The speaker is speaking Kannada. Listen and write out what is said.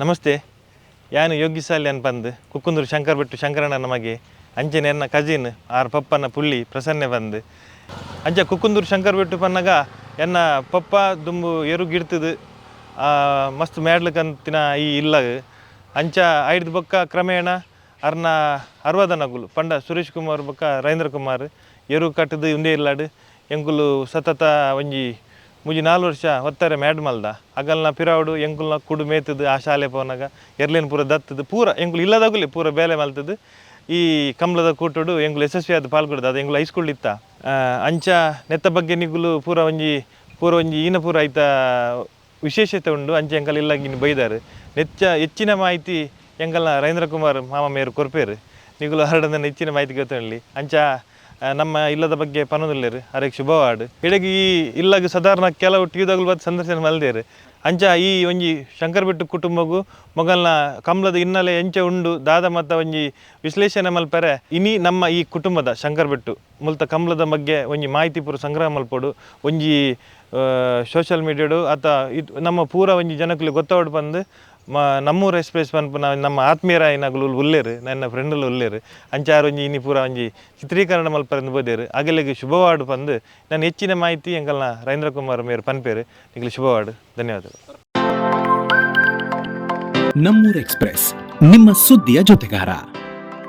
ನಮಸ್ತೆ. ಯಾನು ಯೋಗಿಸಾಲಿ ಅನ್ ಬಂದು, ಕುಕ್ಕುಂದೂರು ಶಂಕರ್ ಬಿಟ್ಟು ಶಂಕರಣ್ಣ ನಮಗೆ ಅಂಚೆನೆ ಎನ್ನ ಕಜಿನ್, ಆರ್ ಪಪ್ಪನ ಪುಲ್ಲಿ ಪ್ರಸನ್ನೆ ಬಂದು. ಅಂಚ ಕುಕ್ಕುಂದೂರು ಶಂಕರ್ ಬಿಟ್ಟು ಪನ್ನಗ, ಎನ್ನ ಪಪ್ಪ ದುಂಬು ಆ, ಮಸ್ತ್ ಮೇಡ್ಲಕ್ಕಂತಿನ ಈ ಇಲ್ಲ. ಅಂಚ ಐದು ಬೊಕ್ಕ ಕ್ರಮೇಣ ಅರ್ನ ಅರ್ವದನಗುಲು ಪಂಡ ಸುರೇಶ್ ಕುಮಾರ್ ಬೊಕ್ಕ ರವೀಂದ್ರ ಕುಮಾರ್ ಎರು ಕಟ್ಟದು ಇಂದೇ ಇಲ್ಲಾಡು ಎಂಕುಲು ಸತತ ಒಂಜಿ ಮುಜಿ ನಾಲ್ ವರ್ಷ ಹೊತ್ತಾರೆ ಮ್ಯಾಡ್ ಮಲ್ದ. ಅಗಲ್ನ ಪಿರಾವುಡು ಎಂಕುಲ್ನ ಕುಡು ಮೇತದು ಆ ಶಾಲೆ ಪೋನಾಗ ಎರ್ಲಿನ ಪೂರ ದತ್ತದು, ಪೂರ ಎಂಕುಲು ಇಲ್ಲದಾಗುಲಿ, ಪೂರ ಬೇಲೆ ಮಲ್ತದು. ಈ ಕಂಬಳದ ಕೂಟುಡು ಯಶಸ್ವಿ ಆದ ಪಾಲ್ಗೊಡ್ದು ಅದು ಎಂಗುಲ್ ಹೈಸ್ಕೂಲ್ ಇತ್ತ. ಅಂಚ ನೆತ್ತ ಬಗ್ಗೆ ನಿಗುಲು ಪೂರ ಒಂಜಿ ಪೂರ ಒಂಜಿ ಈನ ಪೂರ ಆಯ್ತ ವಿಶೇಷತೆ ಉಂಡು, ಅಂಚೆ ಎಂಕಲ್ ಇಲ್ಲ ಇನ್ನು ಬೈದಾರು. ನೆಚ್ಚ ಹೆಚ್ಚಿನ ಮಾಹಿತಿ ಎಂಕಲ್ನ ರವೀಂದ್ರ ಕುಮಾರ್ ಮಾಮ ಮೇರು ಕೊರ್ಪೇರು. ನಿಗುಲು ಹರಡದನ್ನು ಹೆಚ್ಚಿನ ಮಾಹಿತಿ ಗೊತ್ತೊಳ್ಳಿ ಅಂಚ ನಮ್ಮ ಇಲ್ಲದ ಬಗ್ಗೆ ಪನೋದಿಲ್ಲೇರು ಅರೆಗೆ ಶುಭವಾಡು ಇಡಗಿ ಈ ಇಲ್ಲಗ ಸಾಧಾರಣ ಕೆಲವು ಟೀದಾಗಲು ಬಂದು ಸಂದರ್ಶನ ಮಲ್ದೇರು. ಅಂಚ ಈ ಒಂಜಿ ಶಂಕರ್ ಬೆಟ್ಟು ಕುಟುಂಬಗೂ ಮೊಗಲ್ನ ಕಂಬಳದ ಹಿನ್ನೆಲೆ ಎಂಚ ಉಂಡು ದಾದ ಮತ್ತ ಒಂಜಿ ವಿಶ್ಲೇಷಣೆ ಮಲ್ಪರೆ. ಇನಿ ನಮ್ಮ ಈ ಕುಟುಂಬದ ಶಂಕರ್ ಬಿಟ್ಟು ಮುಲ್ತ ಕಂಬಳದ ಬಗ್ಗೆ ಒಂಜಿ ಮಾಹಿತಿ ಪೂರ್ವ ಸಂಗ್ರಹ ಮಲ್ಪಡು. ಒಂಜಿ ಸೋಷಿಯಲ್ ಮೀಡಿಯಾಡು ಅತ ಇದು ನಮ್ಮ ಪೂರ ಒಂಜಿ ಜನಕ್ಕೆ ಗೊತ್ತಾವಡ್ ಬಂದು, ಮ, ನಮ್ಮೂರ ಎಕ್ಸ್ಪ್ರೆಸ್ ಪನ್ಪುನ ನಮ್ಮ ಆತ್ಮೀಯರ ಏನಾಗಲು ಉಲ್ಲೇರು, ನನ್ನ ಫ್ರೆಂಡಲ್ಲಿ ಉಲ್ಲೇರು ಅಂಚಾರು ಒಂಜಿ ಇನಿ ಪೂರ ಒಂಜಿ ಚಿತ್ರೀಕರಣ ಮಲ್ಪರಂದು ಬೋದೇರು ಆಗಲಿಗೆ ಶುಭವಾಡು ಬಂದು, ನಾನು ಹೆಚ್ಚಿನ ಮಾಹಿತಿ ಎಂಕಲ್ನ ರವೀಂದ್ರ ಕುಮಾರ್ ಮೇರು ಪನ್ಪೇರು ನಿಮಗೆ ಶುಭವಾಡು, ಧನ್ಯವಾದಗಳು. ನಮ್ಮೂರ್ ಎಕ್ಸ್ಪ್ರೆಸ್ ನಿಮ್ಮ ಸುದ್ದಿಯ ಜೊತೆಗಾರ.